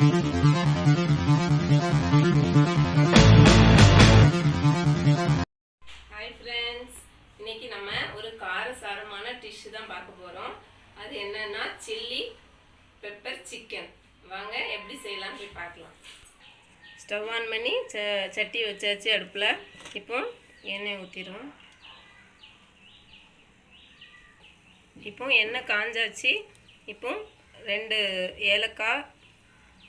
Hi friends இன்னைக்கு நம்ம ஒரு காரசாரமான டிஷ் தான் பார்க்க போகிறோம் அது என்னன்னா சில்லி பெப்பர் சிக்கன் வாங்க எப்படி செய்யலாம்னு போய் பார்க்கலாம். ஸ்டவ் ஆன் பண்ணி ச சட்டி வச்சாச்சு அடுப்பில் இப்போ எண்ணெய் ஊற்றிடுவோம் இப்போ எண்ணெய் காஞ்சாச்சு. இப்போ ரெண்டு ஏலக்காய்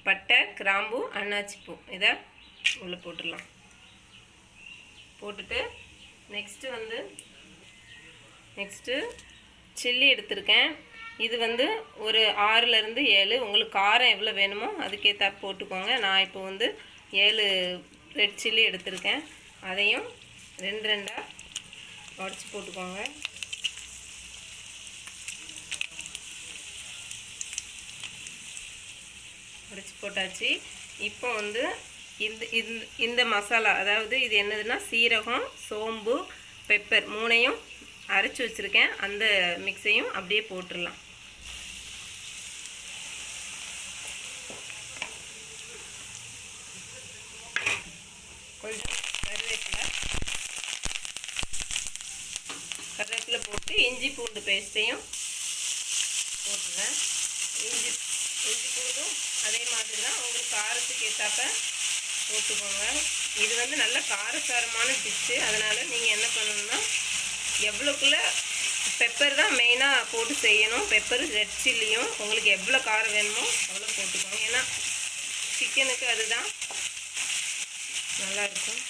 பட்டை கிராம்பு அன்னாச்சி பூ. இதை உள்ளே போட்டுடலாம். போட்டுட்டு நெக்ஸ்ட்டு வந்து நெக்ஸ்ட்டு சில்லி எடுத்திருக்கேன். இது வந்து ஒரு ஆறுலேருந்து ஏழு. உங்களுக்கு காரம் எவ்வளோ வேணுமோ அதுக்கேற்ற போட்டுக்கோங்க. நான் இப்போ வந்து ஏழு ரெட் சில்லி எடுத்திருக்கேன். அதையும் ரெண்டு ரெண்டாக உடச்சி போட்டுக்கோங்க. உடச்சி போட்டாச்சு. இப்போ வந்து இந்த இந்த இந்த மசாலா அதாவது இது என்னதுன்னா சீரகம் சோம்பு பெப்பர் மூணையும் அரைச்சி வச்சுருக்கேன். அந்த மிக்ஸையும் அப்படியே போட்டுடலாம். கொஞ்சம் கருவேப்பிலை. கருவேப்பிலை போட்டு இஞ்சி பூண்டு பேஸ்ட்டையும் போட்டுறேன் இஞ்சி இஞ்சி பூண்டும் அதே மாதிரி தான் உங்களுக்கு காரத்துக்கு ஏற்றாப்ப போட்டுக்கோங்க. இது வந்து நல்ல காரசாரமான டிஷ்ஷு அதனால் நீங்கள் என்ன பண்ணணும்னா எவ்வளோக்குள்ள பெப்பர் தான் மெயினாக போட்டு செய்யணும். பெப்பர் ரெட் சில்லியும் உங்களுக்கு எவ்வளோ காரம் வேணுமோ அவ்வளோ போட்டுக்கோங்க. ஏன்னா சிக்கனுக்கு அதுதான் நல்லாயிருக்கும்.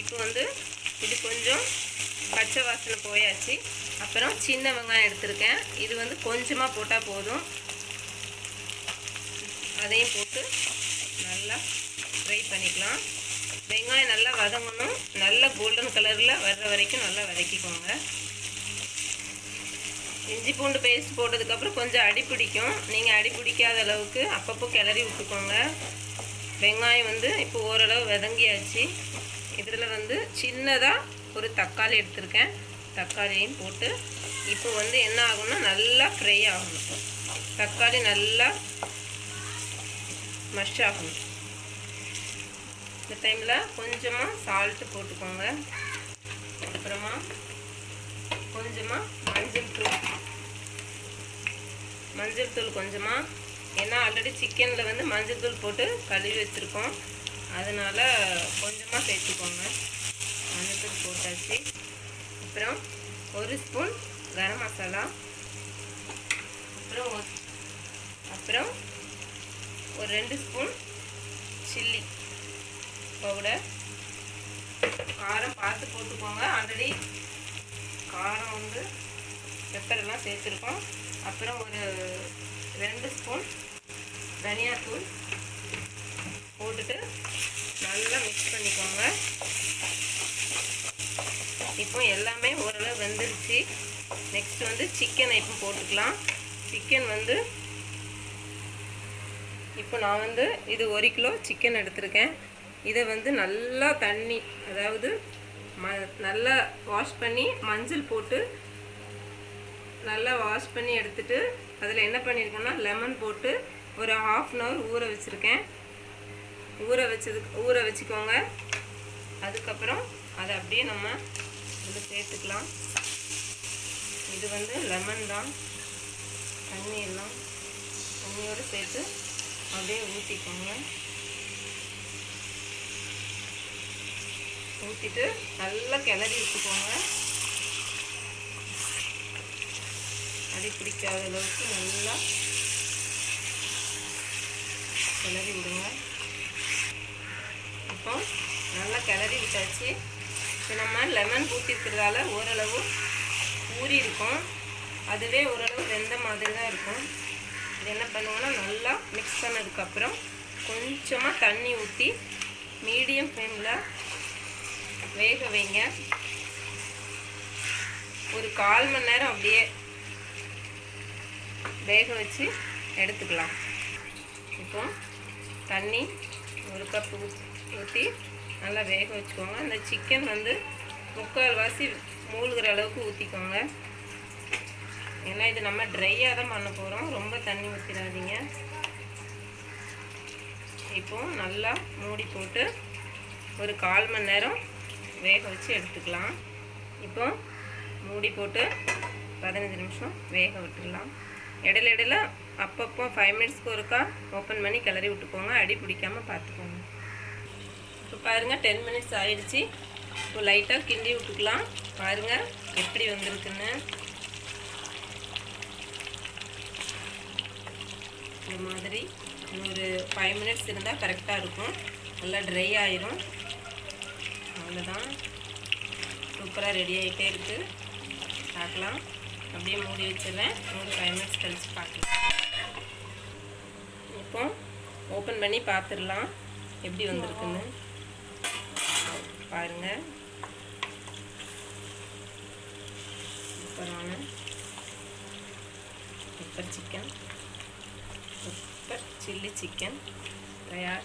இப்போ வந்து இது கொஞ்சம் பச்சை வாசனை போயாச்சு. அப்புறம் சின்ன வெங்காயம் எடுத்திருக்கேன். இது வந்து கொஞ்சமாக போட்டால் போதும். அதையும் போட்டு நல்லா ஃப்ரை பண்ணிக்கலாம். வெங்காயம் நல்லா வதங்கணும். நல்ல கோல்டன் கலரில் வர்ற வரைக்கும் நல்லா வதக்கிக்கோங்க. இஞ்சி பூண்டு பேஸ்ட் போட்டதுக்கப்புறம் கொஞ்சம் அடி பிடிக்கும். நீங்கள் அடி பிடிக்காத அளவுக்கு அப்பப்போ கிளறி விட்டுக்கோங்க. வெங்காயம் வந்து இப்போ ஓரளவு வதங்கியாச்சு. இதில் வந்து சின்னதாக ஒரு தக்காளி எடுத்திருக்கேன். தக்காளியையும் போட்டு இப்போ வந்து என்ன ஆகும்னா நல்லா ஃப்ரை ஆகணும். தக்காளி நல்லா மஷ் ஆகணும் இந்த டைமில் கொஞ்சமாக சால்ட்டு போட்டுக்கோங்க. அப்புறமா கொஞ்சமாக மஞ்சள் தூள். மஞ்சள் தூள் கொஞ்சமாக ஏன்னா ஆல்ரெடி சிக்கனில் வந்து மஞ்சள் தூள் போட்டு கழுவி வச்சுருக்கோம். அதனால் கொஞ்சமாக சேர்த்துக்கோங்க. மஞ்சள் தூள் போட்டாச்சு. அப்புறம் ஒரு ஸ்பூன் கரம் மசாலா. அப்புறம் அப்புறம் ஒரு ரெண்டு ஸ்பூன் சில்லி பவுடர். காரம் பார்த்து போட்டுக்கோங்க. ஆல்ரெடி காரம் வந்து பெப்பர் எல்லாம் சேர்த்துருக்கோம். அப்புறம் ஒரு ரெண்டு ஸ்பூன் தனியாத்தூள் போட்டுட்டு நல்லா மிக்ஸ் பண்ணிக்கோங்க. இப்போ எல்லாமே ஓரளவு வெந்துருச்சு. நெக்ஸ்ட் வந்து சிக்கனை இப்போ போட்டுக்கலாம். சிக்கன் வந்து இப்போ நான் வந்து இது ஒரு கிலோ சிக்கன் எடுத்திருக்கேன். இதை வந்து நல்லா தண்ணி அதாவது ம நல்லா வாஷ் பண்ணி மஞ்சள் போட்டு நல்லா வாஷ் பண்ணி எடுத்துட்டு அதில் என்ன பண்ணியிருக்கேன்னா லெமன் போட்டு ஒரு ஹாஃப் அன் ஹவர் ஊற வச்சுருக்கேன். ஊற வச்சதுக்கு ஊற வச்சுக்கோங்க. அதுக்கப்புறம் அதை அப்படியே நம்ம இதில் சேர்த்துக்கலாம். இது வந்து லெமன் தான். தண்ணி எல்லாம் தண்ணியோடு சேர்த்து அப்படியே ஊற்றிக்கோங்க ஊற்றிட்டு நல்லா கிளறி விட்டுக்கோங்க அடி பிடிக்காத அளவுக்கு நல்லா கிளறி விடுங்க. இப்போ நல்லா கிளறி விட்டாச்சு. இப்போ நம்ம லெமன் ஊற்றிருக்கிறதால ஓரளவு ஊறி இருக்கும் அதுவே ஓரளவு வெந்த மாதிரி தான் இருக்கும். இது என்ன பண்ணுவோன்னா நல்லா மிக்ஸ் பண்ணதுக்கப்புறம் கொஞ்சமாக தண்ணி ஊற்றி மீடியம் ஃப்ளேமில் வேக வைங்க. ஒரு கால் மணி நேரம் அப்படியே வேக வச்சு எடுத்துக்கலாம். இப்போ தண்ணி ஒரு கப் ஊற்றி நல்லா வேக வச்சுக்கோங்க. அந்த சிக்கன் வந்து முக்கால் வாசி மூழ்கிற அளவுக்கு ஊற்றிக்கோங்க ஏன்னா இது நம்ம ட்ரையாக தான் பண்ண போகிறோம் ரொம்ப தண்ணி ஊற்றிடாதீங்க இப்போ நல்லா மூடி போட்டு ஒரு கால் மணி நேரம் வேக வச்சு எடுத்துக்கலாம். இப்போ மூடி போட்டு பதினஞ்சு நிமிஷம் வேக விட்டுடலாம். இடையில இடையில அப்பப்போ ஃபைவ் மினிட்ஸ்க்கு ஒருக்கா ஓப்பன் பண்ணி கிளறி விட்டுக்கோங்க. அடி பிடிக்காமல் பார்த்துக்கோங்க. இப்போ பாருங்கள் டென் மினிட்ஸ் ஆயிடுச்சு. இப்போ லைட்டாக கிண்டி விட்டுக்கலாம். பாருங்கள் எப்படி வந்திருக்குன்னு. இது மாதிரி ஒரு ஃபைவ் மினிட்ஸ் இருந்தால் கரெக்டாக இருக்கும். நல்லா ட்ரை ஆயிரும். அவ்வளோதான் சூப்பராக ரெடி ஆகிட்டே இருக்குது பார்க்கலாம். அப்படியே மூடி வச்சிடுறேன். ஒரு ஃபைவ் மினிட்ஸ் கழிச்சு பார்க்கலாம். இப்போ ஓப்பன் பண்ணி பார்த்துடலாம். எப்படி வந்திருக்குன்னு. பாருங்கள் சூப்பரான pepper chicken super chilli chicken தயார்.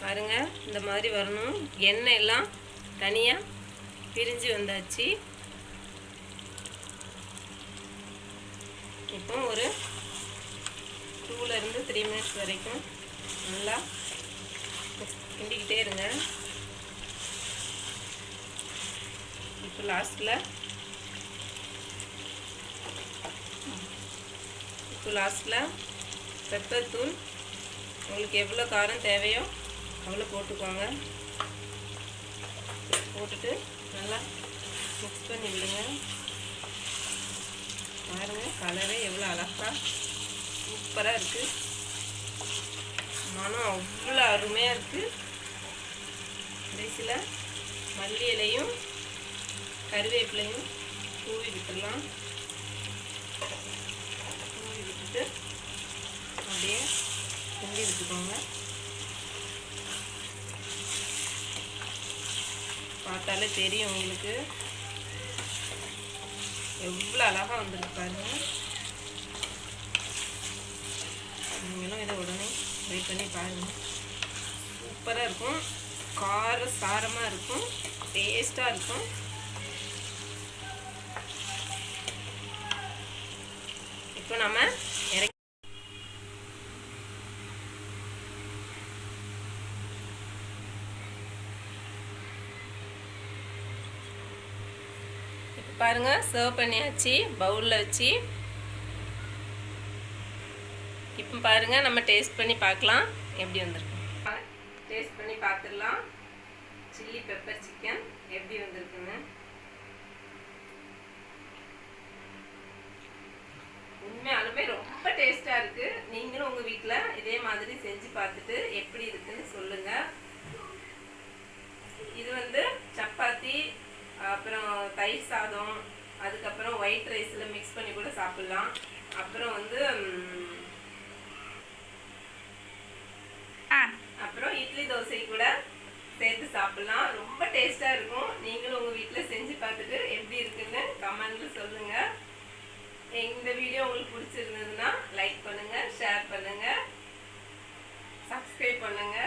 பாருங்க இந்த மாதிரி வரணும். எண்ணெய் எல்லாம் தனியாக பிரிஞ்சு வந்தாச்சு. இப்போ ஒரு டூலேருந்து த்ரீ மினிட்ஸ் வரைக்கும் நல்லா கிண்டிக்கிட்டே இருங்க. இப்போ லாஸ்ட்டில் ஸோ லாஸ்ட்டில் பெப்பர் உங்களுக்கு எவ்வளோ காரம் தேவையோ அவ்வளோ போட்டுக்கோங்க. போட்டுட்டு நல்லா மிக்ஸ் பண்ணி விடுங்க. பாருங்கள் கலரே எவ்வளோ அழகாக சூப்பராக இருக்குது மனம் அவ்வளோ அருமையாக இருக்குது கடைசியில் மல்லி இலையும் கருவேப்பிலையும் தூவி விட்டுடலாம் தூவி விட்டுட்டு அப்படியே கிண்டி விட்டுக்கோங்க பார்த்தாலே தெரியும் உங்களுக்கு. எவ்வளோ அழகாக வந்துருக்கு பாருங்க. நீங்களும் இதை உடனே ட்ரை பண்ணி பாருங்கள் சூப்பராக இருக்கும். கார சாரமாக இருக்கும். டேஸ்ட்டாக இருக்கும். இப்போ நம்ம பாருங்கள் பாருங்க சர்வ் பண்ணியாச்சு பவுலில் வச்சு. இப்போ பாருங்க நம்ம டேஸ்ட் பண்ணி பார்க்கலாம் எப்படி வந்திருக்கு. டேஸ்ட் பண்ணி பார்த்துடலாம். சில்லி பெப்பர் சிக்கன் எப்படி வந்திருக்குன்னு. உண்மையாலுமே ரொம்ப டேஸ்ட்டாக இருக்குது நீங்களும் உங்கள் வீட்டில் இதே மாதிரி செஞ்சு பார்த்துட்டு எப்படி இருக்குன்னு சொல்லுங்க இது வந்து சப்பாத்தி அப்புறம் தயிர் சாதம் அதுக்கப்புறம் ஒயிட் ரைஸ்ல மிக்ஸ் பண்ணி கூட சாப்பிடலாம். அப்புறம் வந்து அப்புறம் இட்லி தோசை கூட சேர்த்து சாப்பிடலாம். ரொம்ப டேஸ்டா இருக்கும். நீங்களும் உங்க வீட்ல செஞ்சு பார்த்துட்டு எப்படி இருக்குன்னு கமெண்ட்ல சொல்லுங்க. இந்த வீடியோ உங்களுக்கு பிடிச்சிருந்ததுன்னா லைக் பண்ணுங்க ஷேர் பண்ணுங்க சப்ஸ்கிரைப் பண்ணுங்க.